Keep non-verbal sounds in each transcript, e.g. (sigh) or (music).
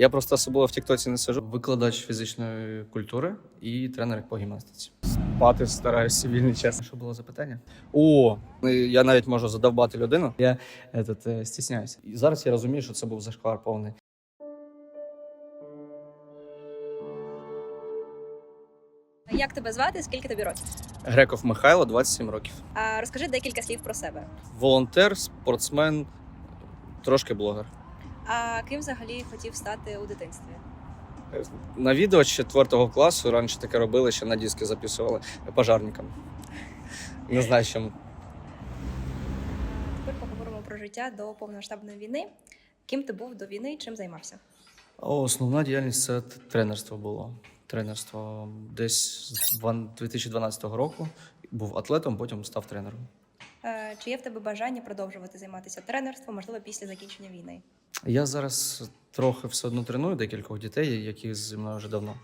Я просто особливо в Тіктоці не сижу. Викладач фізичної культури і тренер по гімнастиці. Спати стараюся вільний час. Що було запитання? О, я навіть можу задовбати людину. Я этот, е, стісняюся. І зараз я розумію, що це був зашквар повний. Як тебе звати? Скільки тобі років? Греков Михайло, 27 років. А розкажи декілька слів про себе. Волонтер, спортсмен, трошки блогер. А ким взагалі хотів стати у дитинстві? На відео з 4 класу раніше таке робили, ще на диски записували пожарникам. Не знаю, чому. Тепер поговоримо про життя до повномасштабної війни. Ким ти був до війни? Чим займався? Основна діяльність це тренерство було. Тренерство десь з дван- 2012 року був атлетом, потім став тренером. Е, Чи є в тебе бажання продовжувати займатися тренерством, можливо, після закінчення війни? Я зараз трохи все одно треную декількох дітей, які зі мною вже давно.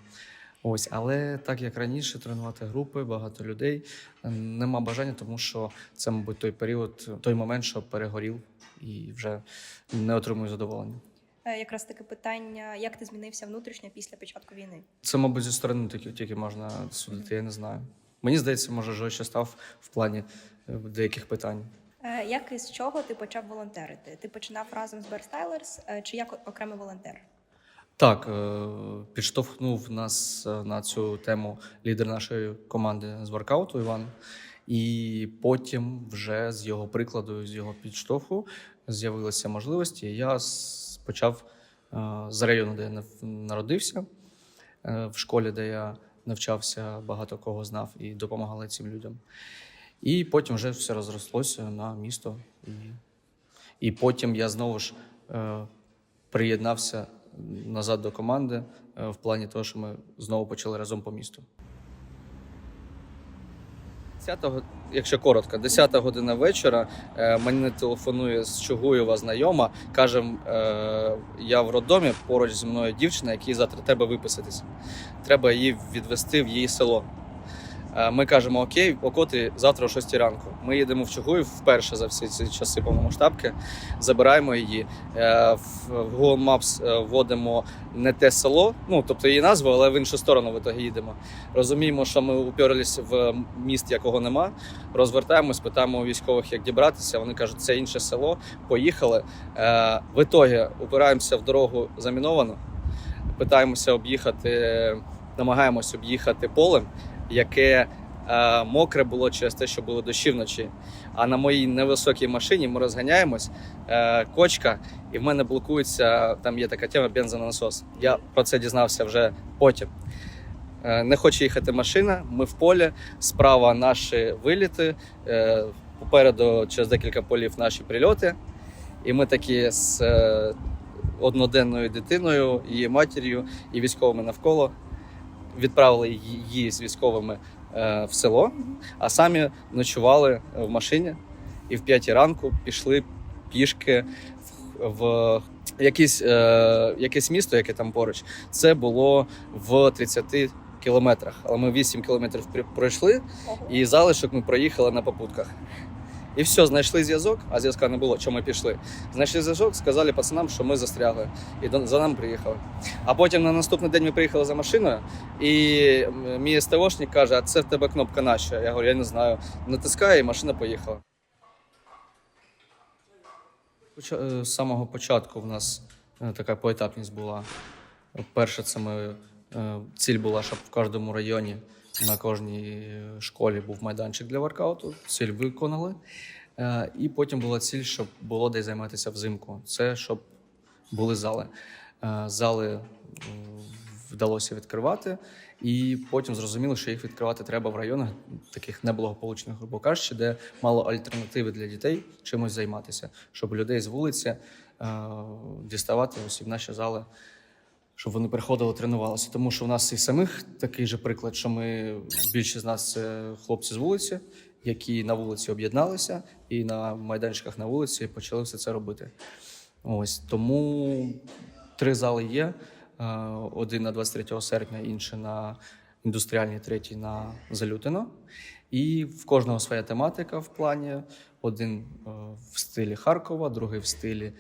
Ось, але так як раніше, тренувати групи, багато людей нема бажання, тому що це, мабуть, той період, той момент, що перегорів і вже не отримую задоволення. Е, Якраз таке питання: як ти змінився внутрішньо після початку війни? Це, мабуть, зі сторони тільки, тільки можна судити, я не знаю. Мені здається, може, жорстче став в плані е, деяких питань. Е, Як і з чого ти почав волонтерити? Ти починав разом з Stylers е, чи як окремий волонтер? Так, е, підштовхнув нас на цю тему лідер нашої команди з воркауту Іван. І потім, вже з його прикладу, з його підштовху, з'явилися можливості. Я почав з району, де я народився, в школі, де я навчався, багато кого знав і допомагали цим людям. І потім вже все розрослося на місто. І, потім я знову ж е, приєднався назад до команди е, в плані того, що ми знову почали разом по місту. 10-го, якщо коротко, 10 година вечора е, мені телефонує з Чугуєва знайома. Каже, е, я в роддомі, поруч зі мною дівчина, якій завтра треба виписатися. Треба її відвести в її село. Е, Ми кажемо: Окей, окоти завтра о 6 ранку. Ми їдемо в Чугуїв вперше за всі ці часи повномасштабки, забираємо її. Е, В Google Maps е, вводимо не те село, ну тобто її назву, але в іншу сторону в ітогі їдемо. Розуміємо, що ми уперлись в міст, якого нема. Розвертаємось, питаємо у військових, як дібратися. Вони кажуть, це інше село. Поїхали. В ітогі упираємося в дорогу заміновану, питаємося об'їхати, намагаємось об'їхати поле, яке е, мокре було через те, що були дощі вночі. А на моїй невисокій машині ми розганяємось, е, кочка, і в мене блокується. Там є така тема бензонасос. Я про це дізнався вже потім. Е, Не хоче їхати машина. Ми в полі. Справа наші виліти. е, Попереду через декілька полів наші прильоти. І ми такі з е, одноденною дитиною, її матір'ю і військовими навколо відправили її з військовими е, в село, а самі ночували в машині і в п'ятій ранку пішли пішки в, в якесь, е, якесь місто, яке там поруч. Це було в 30 кілометрах. Але ми 8 кілометрів пройшли, і залишок ми проїхали на попутках. І все, знайшли зв'язок, а зв'язка не було, чому ми пішли. Знайшли зв'язок, сказали пацанам, що ми застрягли. І за нами приїхали. А потім на наступний день ми приїхали за машиною, і мій СТОшник каже: а це в тебе кнопка наша. Я говорю, я не знаю. Натискаю, і машина поїхала. Е, З самого початку в нас е, така поетапність була. Перше, це ми е, ціль була, щоб в кожному районі на кожній е, школі був майданчик для воркауту. Ціль виконали. Е, І потім була ціль, щоб було де займатися взимку. Це щоб були зали. Е, Зали вдалося відкривати, і потім зрозуміло, що їх відкривати треба в районах таких неблагополучних, грубо кажучи, де мало альтернативи для дітей чимось займатися, щоб людей з вулиці діставати усі в наші зали, щоб вони приходили, тренувалися. Тому що в нас і самих такий же приклад, що ми більшість з нас це хлопці з вулиці, які на вулиці об'єдналися, і на майданчиках на вулиці почали все це робити. Ось тому три зали є. Е, Один на 23 серпня, інший на індустріальній, третій на Залютино. І в кожного своя тематика в плані. Один е, в стилі Харкова, другий в стилі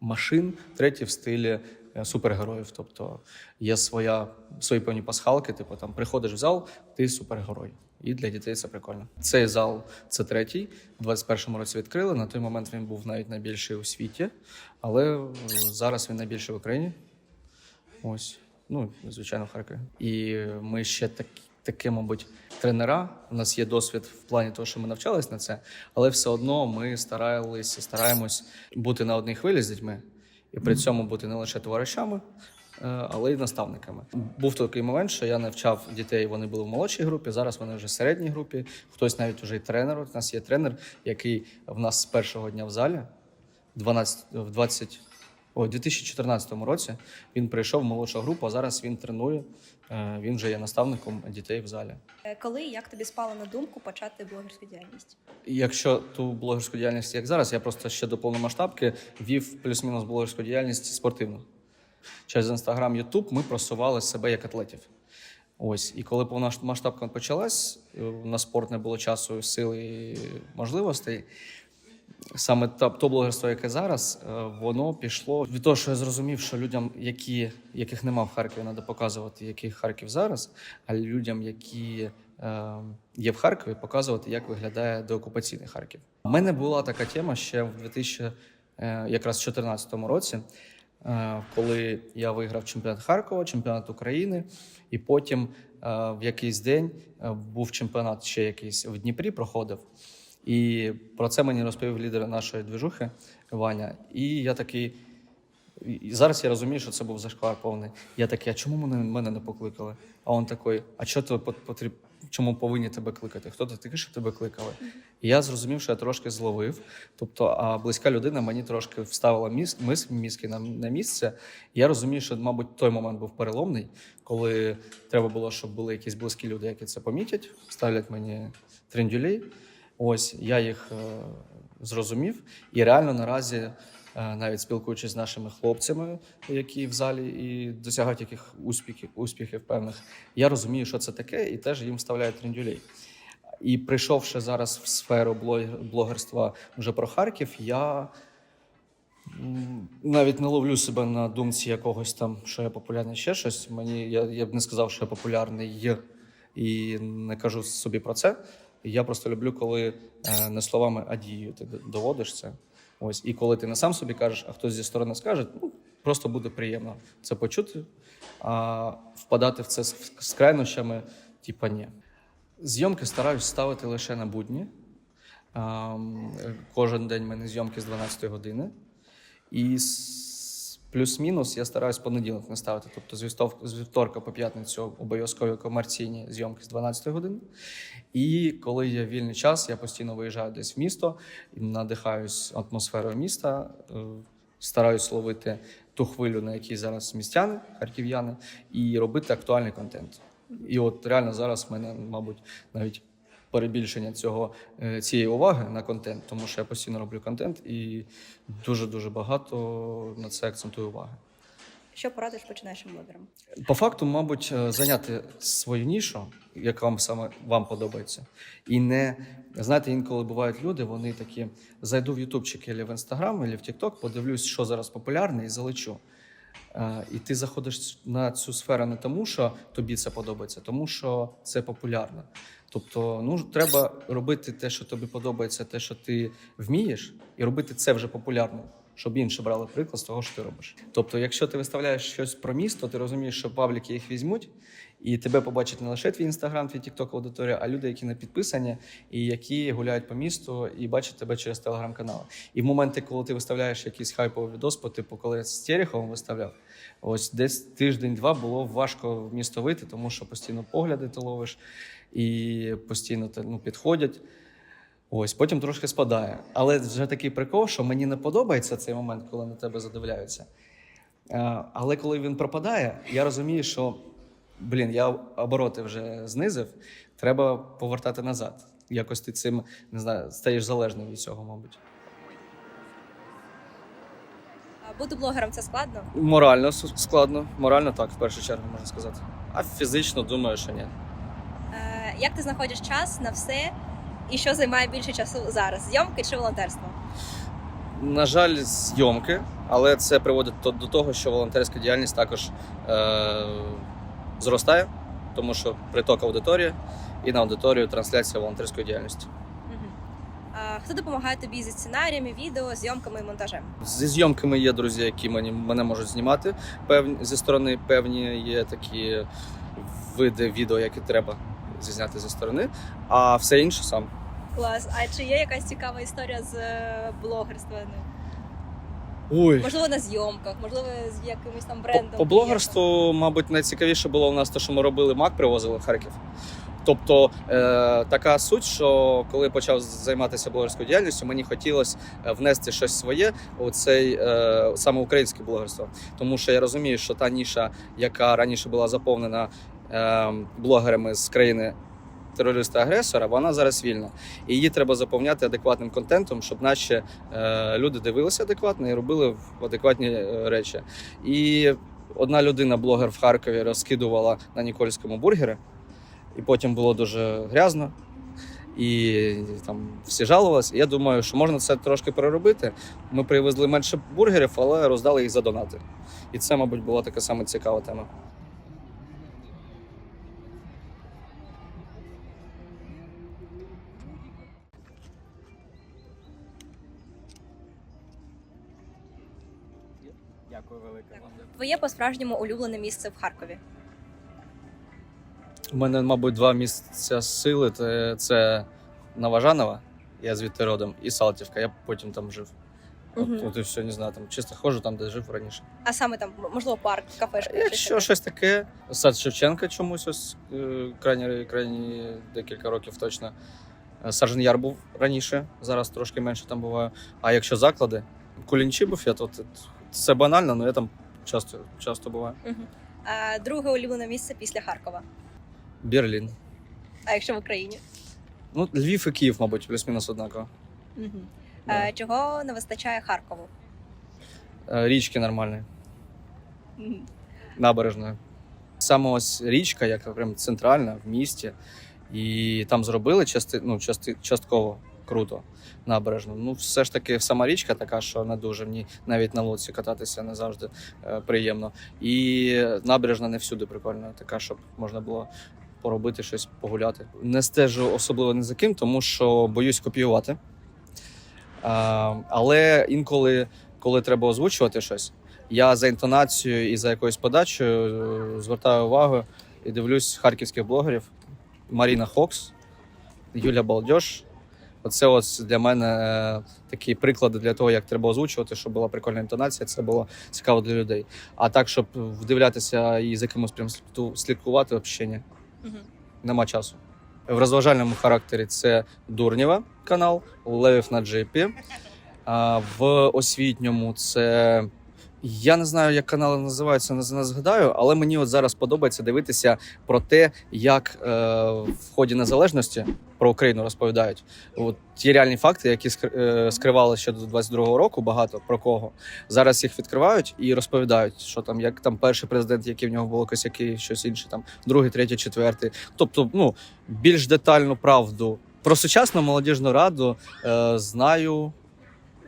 машин, третій в стилі супергероїв. Тобто є своя, свої певні пасхалки, типу там приходиш в зал, ти супергерой. І для дітей це прикольно. Цей зал це третій. У 21-му році відкрили. На той момент він був навіть найбільший у світі, але е, зараз він найбільший в Україні. Ось, ну, звичайно, в Харкові. І ми ще так, таке, мабуть, тренера. У нас є досвід в плані того, що ми навчались на це, але все одно ми старалися, стараємось бути на одній хвилі з дітьми і при цьому бути не лише товаришами, е, але й наставниками. Був такий момент, що я навчав дітей, вони були в молодшій групі, зараз вони вже в середній групі. Хтось навіть уже й тренер. У нас є тренер, який в нас з першого дня в залі, 12, в 20, о, 2014 році він прийшов в молодшу групу, а зараз він тренує. Е, Він вже є наставником дітей в залі. Е, Коли і як тобі спало на думку почати блогерську діяльність? Якщо ту блогерську діяльність, як зараз, я просто ще до повномасштабки вів плюс-мінус блогерську діяльність спортивну. Через Інстаграм, Ютуб ми просували себе як атлетів. Ось, і коли повномасштабка почалась, на спорт не було часу, сили і можливостей. Саме то блогерство, яке зараз, е, воно пішло від того, що я зрозумів, що людям, які, яких нема в Харкові, треба показувати, який Харків зараз, а людям, які е, є в Харкові, показувати, як виглядає деокупаційний Харків. У мене була така тема ще в 2000, е, якраз 2014 році, коли я виграв чемпіонат Харкова, чемпіонат України, і потім в якийсь день був чемпіонат ще якийсь в Дніпрі, проходив. І про це мені розповів лідер нашої движухи Ваня. І я такий. І зараз я розумію, що це був зашквар повний. Я такий, а чому мене, мене не покликали? А він такий, а що то потріб... чому повинні тебе кликати? Хто ти такий, що тебе кликали? І я зрозумів, що я трошки зловив. Тобто, а близька людина мені трошки вставила міз... мис... мізки на, на місце. Я розумію, що, мабуть, той момент був переломний, коли треба було, щоб були якісь близькі люди, які це помітять, ставлять мені трендюлей. Ось я їх е, зрозумів, і реально наразі, е, навіть спілкуючись з нашими хлопцями, які в залі і досягають яких успіхів, успіхів певних, я розумію, що це таке, і теж їм вставляють трендюлей. І прийшовши зараз в сферу блогерства вже про Харків, я навіть не ловлю себе на думці якогось там, що я популярний ще щось. Мені я, я б не сказав, що я популярний і не кажу собі про це. Я просто люблю, коли е, не словами, а дією ти доводиш це. Ось, і коли ти не сам собі кажеш, а хтось зі сторони скаже, ну просто буде приємно це почути. А впадати в це з, крайнощами, типа ні. Зйомки стараюсь ставити лише на будні. Кожен день в мене зйомки з 12 години. І плюс-мінус я стараюсь понеділок не ставити. Тобто з вівторка по п'ятницю обов'язкові комерційні зйомки з 12 години. І коли є вільний час, я постійно виїжджаю десь в місто надихаюсь атмосферою міста, е, стараюсь ловити ту хвилю, на якій зараз містяни, харків'яни, і робити актуальний контент. І от реально зараз в мене, мабуть, навіть перебільшення цього е, цієї уваги на контент, тому що я постійно роблю контент і дуже дуже багато на це акцентую уваги. Що порадиш починаючим блогерам? По факту, мабуть, е, зайняти свою нішу, яка вам саме вам подобається, і не знаєте, інколи бувають люди, вони такі зайду в Ютубчик або в Інстаграм, або в Тікток, подивлюсь, що зараз популярне, і залечу. Е, І ти заходиш на цю сферу не тому, що тобі це подобається, тому що це популярно. Тобто, ну треба робити те, що тобі подобається, те, що ти вмієш, і робити це вже популярно, щоб інші брали приклад з того, що ти робиш. Тобто, якщо ти виставляєш щось про місто, ти розумієш, що пабліки їх візьмуть, і тебе побачить не лише твій інстаграм, твій тікток аудиторія, а люди, які не підписані, і які гуляють по місту і бачать тебе через телеграм-канал. І в моменти, коли ти виставляєш якийсь хайповий відос, по типу, коли я з Тереховим виставляв, ось десь тиждень-два було важко в місто вийти, тому що постійно погляди ти ловиш і постійно ну, підходять. Ось, потім трошки спадає. Але вже такий прикол, що мені не подобається цей момент, коли на тебе задивляються. Е, Але коли він пропадає, я розумію, що блін, я обороти вже знизив, треба повертати назад. Якось ти цим не знаю, стаєш залежним від цього, мабуть. Бути блогером це складно. Морально складно. Морально так, в першу чергу можна сказати. А фізично думаю, що ні. Е, Як ти знаходиш час на все і що займає більше часу зараз? Зйомки чи волонтерство? На жаль, зйомки, але це приводить до того, що волонтерська діяльність також е, зростає, тому що приток аудиторії і на аудиторію трансляція волонтерської діяльності. А, хто допомагає тобі зі сценаріями, відео, зйомками і монтажем? Зі зйомками є друзі, які мені, мене можуть знімати певні, зі сторони. Певні є такі види відео, які треба зізняти зі сторони, а все інше сам. Клас. А чи є якась цікава історія з е, блогерства? Ой, можливо, на зйомках, можливо, з якимось там брендом. по блогерству, мабуть, найцікавіше було у нас те, що ми робили мак, привозили в Харків. Тобто е, така суть, що коли почав займатися блогерською діяльністю, мені хотілося е, внести щось своє у цей е, саме українське блогерство. Тому що я розумію, що та ніша, яка раніше була заповнена е, блогерами з країни терориста-агресора, вона зараз вільна. І її треба заповняти адекватним контентом, щоб наші е, люди дивилися адекватно і робили адекватні е, речі. І одна людина, блогер в Харкові, розкидувала на Нікольському бургери, і потім було дуже грязно. І там всі жалувалися. Я думаю, що можна це трошки переробити. Ми привезли менше бургерів, але роздали їх за донати. І це, мабуть, була така саме цікава тема. Твоє по-справжньому улюблене місце в Харкові. У мене, мабуть, два місця сили. Це, це Новожанова, я звідти родом, і Салтівка. Я потім там жив. От, от і все, не знаю, там чисто ходжу там, де жив раніше. А саме там, можливо, парк, кафешка. щось Якщо щось таке, сад Шевченка чомусь ось е, крайні, крайні декілька років точно. Е, Саджан Яр був раніше, зараз трошки менше там буваю. А якщо заклади, кулінчі буфет, от, от, це банально, але я там часто, часто буваю. Мгм. А друге улюблене місце після Харкова. Берлін. А якщо в Україні? Ну, Львів і Київ, мабуть, плюс-мінус однаково. Угу. Да. А, чого не вистачає Харкову? Е, Річки нормальні. Мгм. набережною. Саме ось річка, яка прям центральна в місті, і там зробили части, ну, части, частково круто набережну. Ну, все ж таки, сама річка така, що не дуже ній навіть на лодці кататися не завжди е, приємно. І набережна не всюди прикольна, така, щоб можна було поробити щось, погуляти. Не стежу особливо не за ким, тому що боюсь копіювати. А, але інколи, коли треба озвучувати щось, я за інтонацією і за якоюсь подачею е, звертаю увагу і дивлюсь харківських блогерів. Маріна Хокс, Юля Балдьош. Оце ось для мене е, такі приклади для того, як треба озвучувати, щоб була прикольна інтонація. Це було цікаво для людей. А так, щоб вдивлятися і за кимось прям слідкувати, взагалі ні. Мгм. Нема часу. В розважальному характері це Дурнєва канал, Левів на джипі. А в освітньому це. Я не знаю, як канали називаються, не згадаю, але мені от зараз подобається дивитися про те, як е, в ході незалежності про Україну розповідають. От ті реальні факти, які е, скривали ще до 22-го року, багато про кого зараз їх відкривають і розповідають, що там як там перший президент, які в нього було косяки, щось інше, там другий, третій, четвертий. Тобто, ну більш детальну правду про сучасну молодіжну раду е, знаю.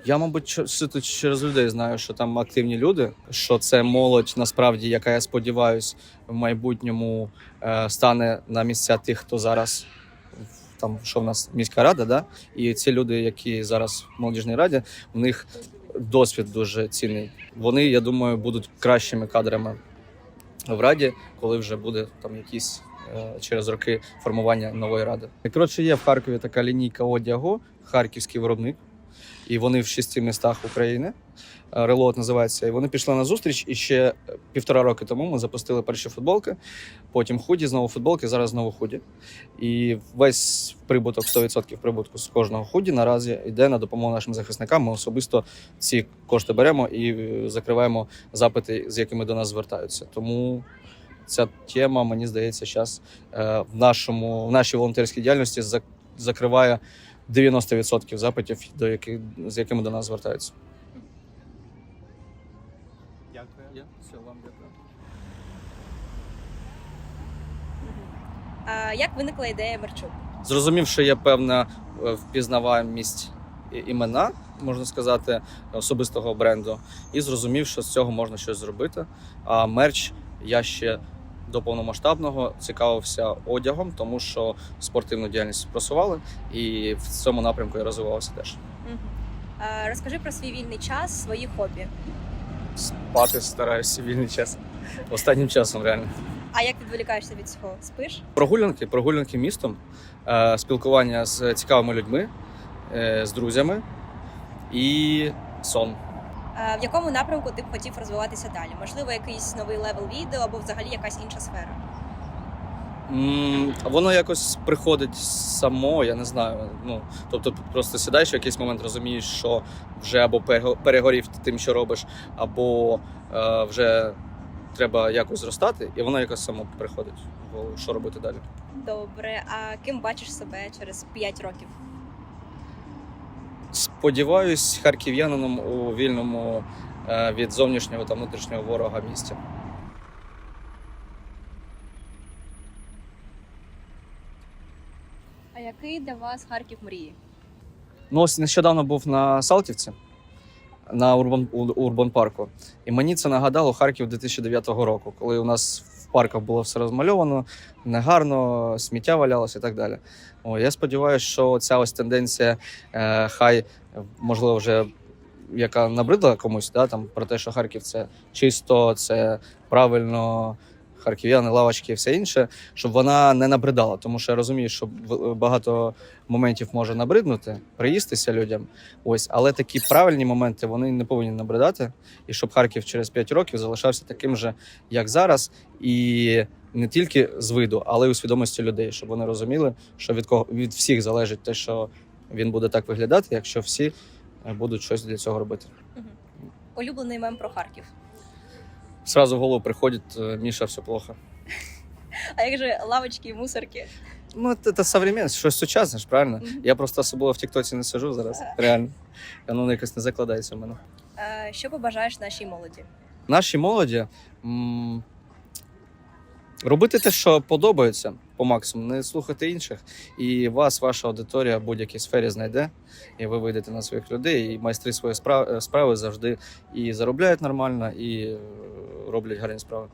Я, мабуть, суто через людей знаю, що там активні люди, що це молодь, насправді, яка я сподіваюся, в майбутньому е, стане на місця тих, хто зараз там, що в нас міська рада, да? і ці люди, які зараз в молодіжній раді, у них досвід дуже цінний. Вони, я думаю, будуть кращими кадрами в раді, коли вже буде там якісь е, через роки формування нової ради. Коротше, є в Харкові така лінійка одягу, харківський виробник, і вони в шести містах України. Е, Релот називається. І вони пішли на зустріч. І ще півтора роки тому ми запустили перші футболки, потім худі, знову футболки, зараз знову худі. І весь прибуток, 100% прибутку з кожного худі наразі йде на допомогу нашим захисникам. Ми особисто ці кошти беремо і е, закриваємо запити, з якими до нас звертаються. Тому ця тема, мені здається, зараз в нашому в нашій волонтерській діяльності зак- закриває 90% запитів, до яких з якими до нас звертаються. Дякую. Все вам дякую. А як виникла ідея мерчу? Зрозумів, що є певна е, впізнаваність імена, можна сказати, особистого бренду, і зрозумів, що з цього можна щось зробити. А мерч я ще до повномасштабного цікавився одягом, тому що спортивну діяльність просували, і в цьому напрямку я розвивався теж. Е, Розкажи про свій вільний час, свої хобі. Спати стараюся вільний час. Останнім часом реально. А як відволікаєшся від цього? Спиш? Прогулянки, прогулянки містом, е, спілкування з цікавими людьми, е, з друзями і сон. Е, В якому напрямку ти б хотів розвиватися далі? Можливо, якийсь новий левел відео або взагалі якась інша сфера? М, Воно якось приходить само, я не знаю. Ну тобто, просто сідаєш в якийсь момент, розумієш, що вже або перего- перегорів тим, що робиш, або е, вже треба якось зростати, і воно якось само приходить голову, що робити далі. Добре. А ким бачиш себе через 5 років? Сподіваюсь, харків'янином у вільному е, від зовнішнього та внутрішнього ворога місті. А який для вас Харків мрії? Ну, ось нещодавно був на Салтівці на Урбан, Урбан парку. І мені це нагадало Харків 2009 року, коли у нас в парках було все розмальовано, негарно, сміття валялося і так далі. О, я сподіваюся, що ця ось тенденція, е, хай, можливо, вже яка набридла комусь, да, там, про те, що Харків це чисто, це правильно, харків'яни, лавочки і все інше, щоб вона не набридала. Тому що я розумію, що в- багато моментів може набриднути, приїстися людям. Ось, але такі правильні моменти вони не повинні набридати. І щоб Харків через 5 років залишався таким же, як зараз, і не тільки з виду, але й у свідомості людей, щоб вони розуміли, що від кого від всіх залежить те, що він буде так виглядати, якщо всі е, будуть щось для цього робити. Улюблений мем про Харків. Сразу в голову приходит, Миша, все плохо. А як же лавочки і мусорки? Ну, це, это современность, щось сучасне ж, правильно? Мгм. Я просто особливо в Тіктоці не сижу зараз. (laughs) Реально. Воно якось не закладається в мене. Е, Що побажаєш нашій молоді? нашій молоді м, робити те, що подобається по максимуму, не слухати інших. І вас, ваша аудиторія в будь-якій сфері знайде, і ви вийдете на своїх людей, і майстри свої справи, справи завжди і заробляють нормально, і е, роблять гарні справи.